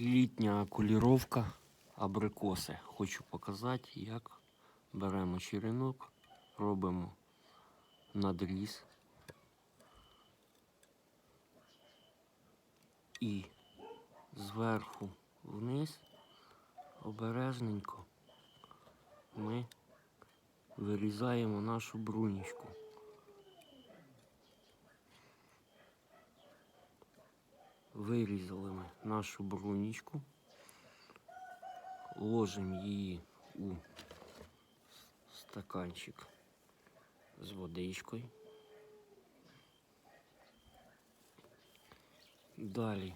Літня окуліровка абрикоси. Хочу показати, як беремо черенок, робимо надріз і зверху вниз обережненько ми вирізаємо нашу брунічку. Вирізали ми нашу брунічку, ложимо її у стаканчик з водичкою. Далі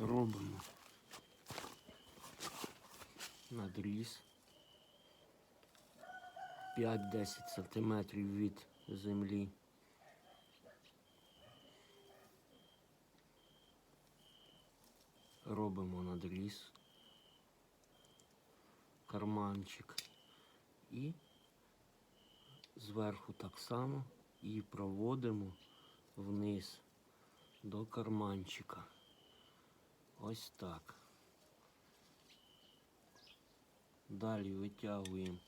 робимо надріз 5-10 см від землі. Робимо надріз, карманчик і зверху так само і проводимо вниз до карманчика. Ось так. Далі витягуємо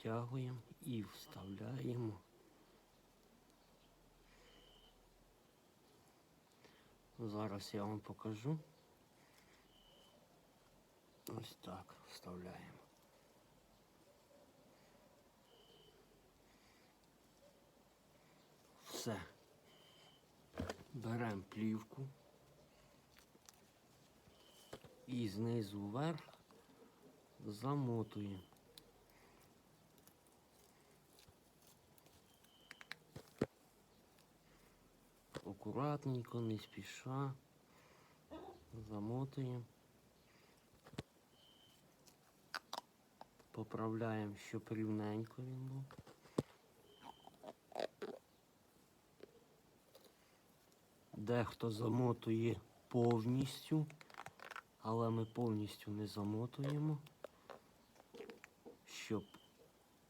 витягуємо і вставляємо. Зараз я вам покажу. Ось так вставляємо. Все. Беремо плівку і знизу вверх замотуємо. Акуратненько, не спіша. Замотуємо. Поправляємо, щоб рівненько він був. Дехто замотує повністю, але ми повністю не замотуємо, щоб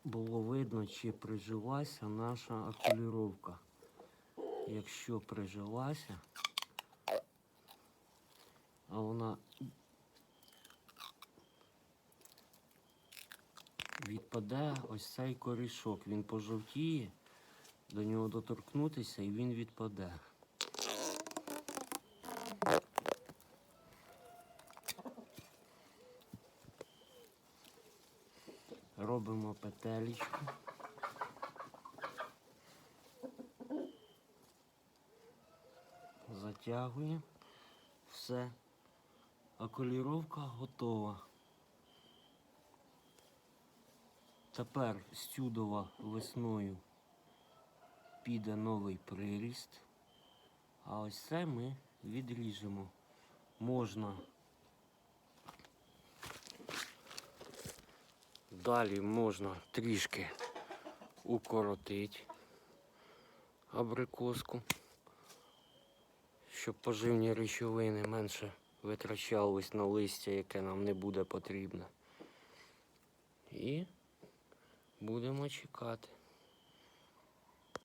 було видно, чи прижилася наша окуліровка якщо прижилася, а вона відпаде ось цей корішок, він пожовтіє, до нього доторкнутися і він відпаде. Робимо петелечку. Затягуємо. Все. Окуліровка готова. Тепер стюдова весною піде новий приріст. А ось це ми відріжемо. Можна далі можна трішки укоротити абрикоску щоб поживні речовини менше витрачались на листя, яке нам не буде потрібне. І будемо чекати.